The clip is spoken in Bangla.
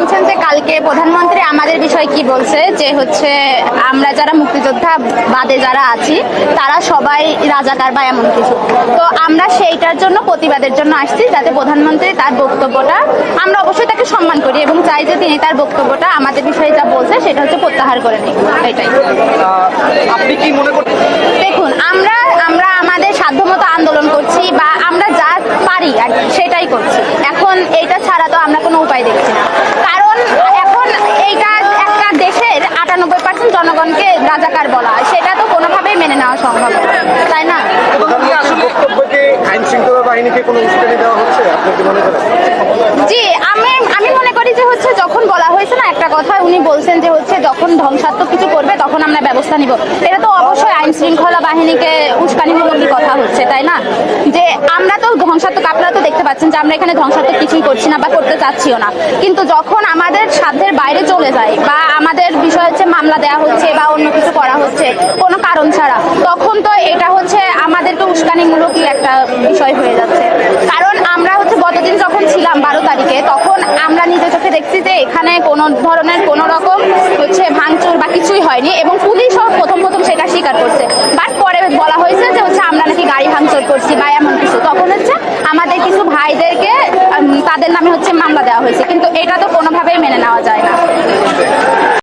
শুনছেন যে কালকে প্রধানমন্ত্রী আমাদের বিষয়ে কি বলছে? যে হচ্ছে আমরা যারা মুক্তিযোদ্ধা বাদে যারা আছি তারা সবাই রাজাকার বা এমন কিছু। তো আমরা সেইটার জন্য প্রতিবাদের জন্য আসছি যাতে প্রধানমন্ত্রী তার বক্তব্যটা আমরা অবশ্যই তাকে সম্মান করি এবং চাই যে তিনি তার বক্তব্যটা আমাদের বিষয়ে যা বলছে সেটা হচ্ছে প্রত্যাহার করে নিই এটাই। আপনি কি মনে করছেন দেখুন আমরা আমরা আমাদের সাধ্যমতো আন্দোলন করছি বা আমরা যা পারি আর সেটাই করছি। এখন এইটা ছাড়া তো আমরা কোনো উপায় দেখছি না। রাজাকার বলা সেটা তো কোনোভাবেই মেনে নেওয়া সম্ভব তাই না? জি আমি আমি মনে করি যে হচ্ছে যখন বলা হয়েছে না একটা কথা উনি বলছেন যে হচ্ছে যখন ধ্বংসাত্মক কিছু করবে তখন আমরা ব্যবস্থা নিব। এটা তো অবশ্যই আইন শৃঙ্খলা বাহিনীকে উস্কানিমূলকই কথা হচ্ছে তাই না? যে আমরা তো ধ্বংসাত্মক পাচ্ছেন যে আমরা এখানে ধ্বংসাত্মক কিছুই করছি না বা করতে চাচ্ছিও না। কিন্তু যখন আমাদের সাধ্যের বাইরে চলে যায় বা আমাদের বিষয় হচ্ছে মামলা দেওয়া হচ্ছে বা অন্য কিছু করা হচ্ছে কোনো কারণ ছাড়া, তখন তো এটা হচ্ছে আমাদেরকে উস্কানিমূলকই একটা বিষয় হয়ে যাচ্ছে। কারণ আমরা হচ্ছে গতদিন যখন ছিলাম বারো তারিখে, তখন আমরা নিজে চোখে দেখছি যে এখানে কোনো ধরনের কোনো রকম হচ্ছে ভাঙচুর বা কিছুই হয়নি এবং পুলিশও প্রথম প্রথম সেটা স্বীকার করছে বাট পরে বলা হয়েছে যে হচ্ছে আমরা নাকি গাড়ি ভাঙচুর করছি বা এমন কিছু। তখন হচ্ছে আমাদের কিছু ভাইদেরকে তাদের নামে হচ্ছে মামলা দেওয়া হয়েছে। কিন্তু এটা তো কোনোভাবেই